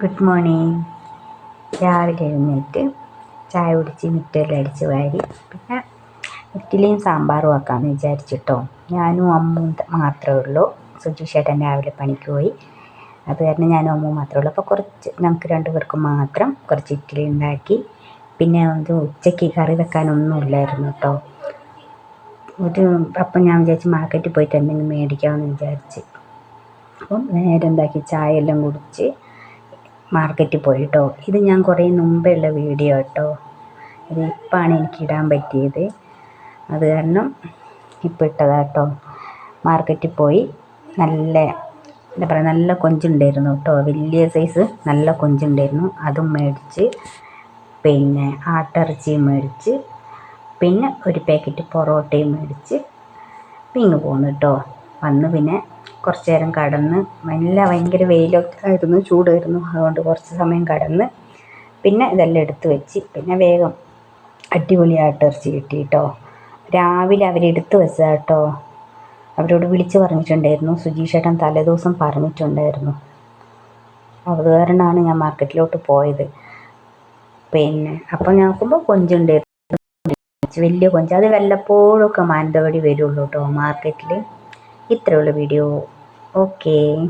Good morning. രാവിലെ എഴുന്നേറ്റ് ചായ കുടിച്ച് മുറ്റെല്ലാം അടിച്ച് വാരി. പിന്നെ ഇഡ്ഡലിയും സാമ്പാറും ആക്കാമെന്ന് വിചാരിച്ചിട്ടോ. ഞാനും അമ്മും മാത്രമേ ഉള്ളൂ. സുജി ചേട്ടൻ രാവിലെ പണിക്ക് പോയി. അത് കാരണം ഞാനും അമ്മ മാത്രമേ ഉള്ളൂ. അപ്പോൾ കുറച്ച് നമുക്ക് രണ്ട് പേർക്ക് മാത്രം കുറച്ച് ഇഡ്ഡലി ഉണ്ടാക്കി. പിന്നെ ഇത് ഉച്ചയ്ക്ക് കറി വെക്കാനൊന്നും ഇല്ലായിരുന്നു കേട്ടോ ഒരു അപ്പം ഞാൻ വിചാരിച്ച് മാർക്കറ്റിൽ പോയിട്ട് എന്തെങ്കിലും മേടിക്കാമെന്ന് വിചാരിച്ച്. അപ്പം നേരെ എന്താക്കി ചായ എല്ലാം കുടിച്ച് മാർക്കറ്റിൽ പോയിട്ടോ. ഇത് ഞാൻ കുറേ മുമ്പേ ഉള്ള വീഡിയോ കേട്ടോ ഇത് ഇപ്പോഴാണ് എനിക്ക് ഇടാൻ പറ്റിയത്. അത് കാരണം ഇപ്പോൾ ഇട്ടതാണ് കേട്ടോ മാർക്കറ്റിൽ പോയി നല്ല എന്താ പറയുക നല്ല കൊഞ്ചുണ്ടായിരുന്നു കേട്ടോ. വലിയ സൈസ് നല്ല കൊഞ്ചുണ്ടായിരുന്നു. അതും മേടിച്ച് പിന്നെ ആട്ടിറച്ചിയും മേടിച്ച് പിന്നെ ഒരു പാക്കറ്റ് പൊറോട്ടയും മേടിച്ച് പിന്നെ പോന്നു കേട്ടോ. വന്ന് പിന്നെ കുറച്ച് നേരം കടന്ന് നല്ല ഭയങ്കര വെയിലൊക്കെ ആയിരുന്നു ചൂടായിരുന്നു. അതുകൊണ്ട് കുറച്ച് സമയം കടന്ന് പിന്നെ ഇതെല്ലാം എടുത്ത് വെച്ച് പിന്നെ വേഗം അടിപൊളിയായിട്ട് ഇറച്ചി കിട്ടി കേട്ടോ രാവിലെ അവരെടുത്ത് വെച്ചതാണ് കേട്ടോ അവരോട് വിളിച്ച് പറഞ്ഞിട്ടുണ്ടായിരുന്നു. സുജീഷേട്ടൻ തലേദിവസം പറഞ്ഞിട്ടുണ്ടായിരുന്നു. അത് കാരണമാണ് ഞാൻ മാർക്കറ്റിലോട്ട് പോയത്. പിന്നെ അപ്പം ഞാൻ നോക്കുമ്പോൾ കൊഞ്ചുണ്ടായിരുന്നു. വലിയ കൊഞ്ച്. അത് വല്ലപ്പോഴൊക്കെ മാനന്തവാടി വരുള്ളൂ കേട്ടോ മാർക്കറ്റിൽ ഇത്രയുള്ള വീഡിയോ. Okay.